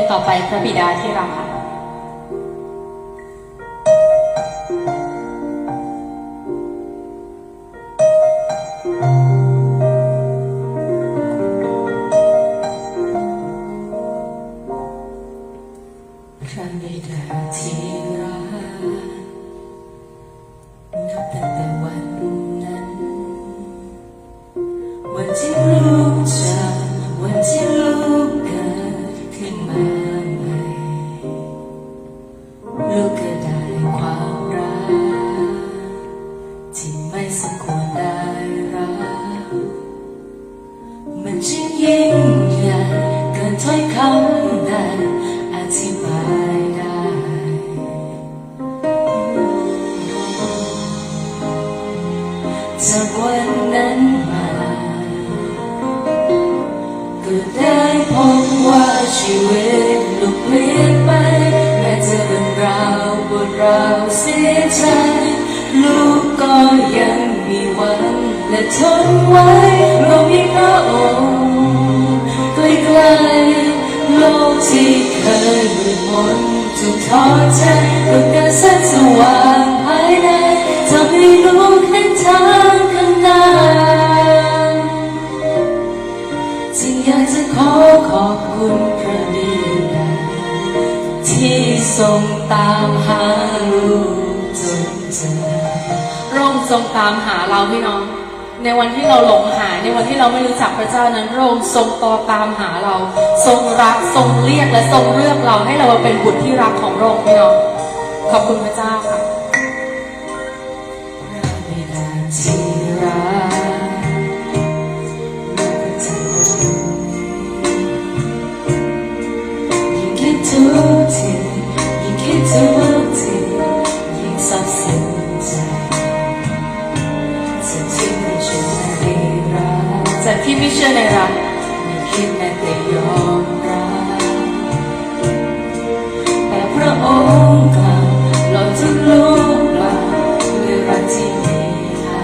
งต่อไปพระบิดาที่รักค่ะ ยิ่งใหญ่เกินถ้อยคำใดอธิบายได้ จากวันนั้นมาก็ได้พบว่าชีวิตลูกเปลี่ยนไปแม้จะเป็นราวปวดราวเสียใจ ลูกก็ยังมีหวังและทนไว้ ที่เคยมืดมนถูกทอใจกับการแสงสว่างภายในทำให้ลูกเห็นทางข้างหน้าจึงอยากจะขอขอบคุณพระบิดาที่ทรงตามหาลูกจนเจอพระองค์ทรงตามหาเราพี่น้อง ในวันที่เราหลงหายในวันที่เราไม่รู้จักพระเจ้านั้นพระองค์ทรงต่อตามหาเรา ทรงรักทรงเรียกและทรงเลือกเราให้เรามาเป็นบุตรที่รักของพระองค์พี่น้องขอบคุณพระเจ้าค่ะ ที่ไม่เชื่อในรักไม่คิดแม้แต่ยอมรับแต่พระองค์กลับหลอกทุกลูกหลาด้วยรักที่มีให้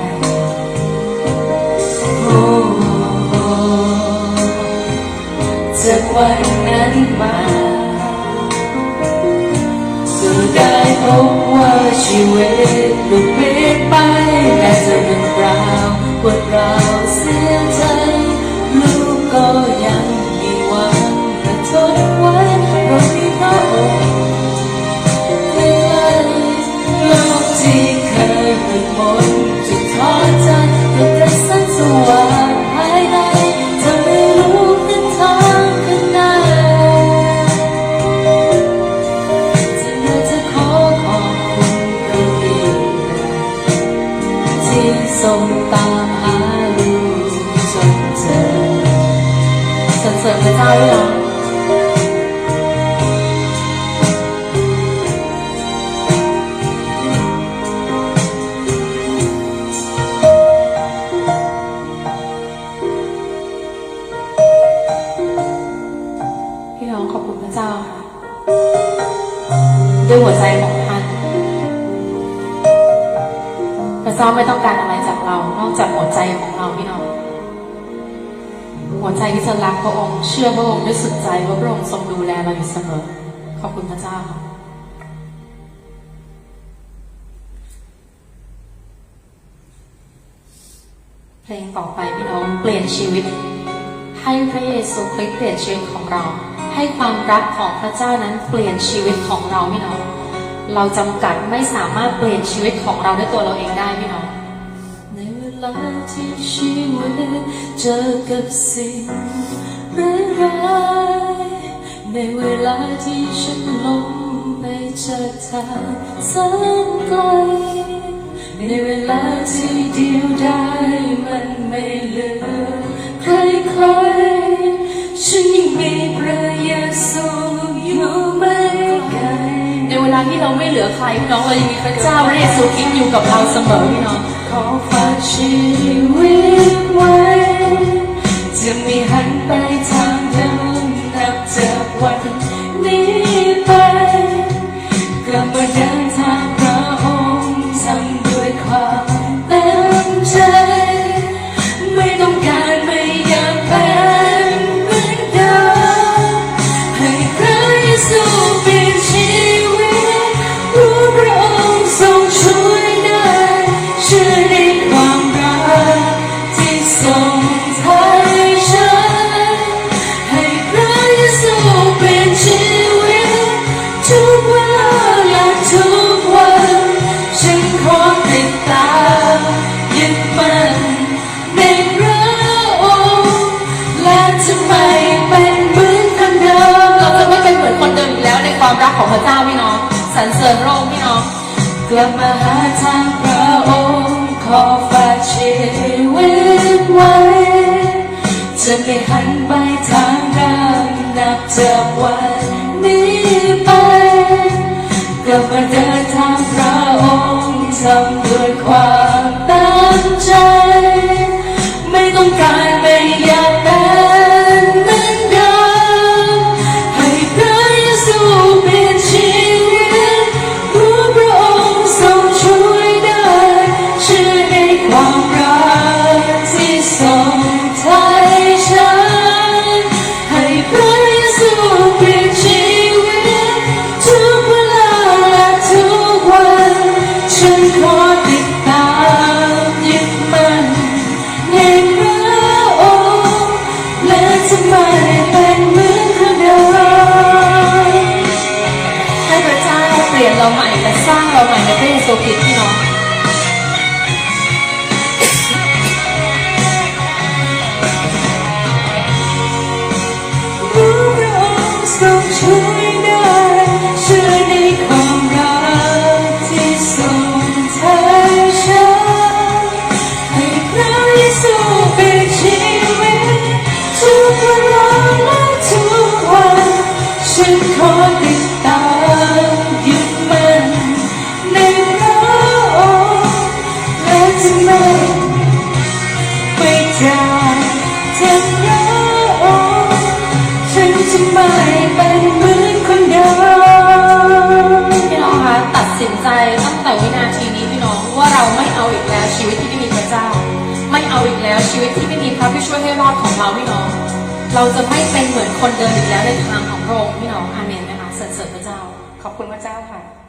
โอ้จากวันนั้นมาสู่ได้พบว่าชีวิต ที่เคยมืดมน หัวใจของท่านพระเจ้าไม่ต้องการอะไรจากเรา นอกจากหัวใจของเราพี่น้องหัวใจที่จะรักพระองค์ เชื่อพระองค์ด้วยสุดใจว่าพระองค์ทรงดูแลเราอยู่เสมอ ขอบคุณพระเจ้าเพลงต่อไปพี่น้องเปลี่ยนชีวิต ให้พระเยซูคริสต์เปลี่ยนชีวิตของเรา ให้ความรักของพระเจ้านั้นเปลี่ยนชีวิตของเราพี่น้องเราจำกัดไม่สามารถเปลี่ยนชีวิตของเราด้วยตัวเราเองได้พี่น้องในเวลาที่ชีวิตเจอกับสิ่งร้ายในเวลาที่ฉันลงไปจากทางแสนไกลในเวลาที่เดียวไดายมันไม่เหลือ ใครใครๆฉันยังมีพระเยซูอยู่ไม่ไกลในเวลาที่เราไม่เหลือใครพี่น้องเรายังมีพระเจ้าพระเยซูคริสต์อยู่กับเราเสมอพี่น้องขอฝากชีวิตไว้ พระองค์พี่น้องกลับมาหาทางพระองค์ขอฝากชีวิตไว้จะไม่หันไปทางเดิมนับจากวัน ในพระ เราอาอีกแล้วชีวิตที่ไม่มีพระเจ้า ไม่เอาอีกแล้วชีวิตที่ไม่มีพระผู้ช่วยให้รอดของเราพี่น้อง เราจะไม่เป็นเหมือนคนเดิมอีกแล้วในทางของพระองค์พี่น้องอาเมนนะคะสรรเสริญพระเจ้า ขอบคุณพระเจ้าค่ะ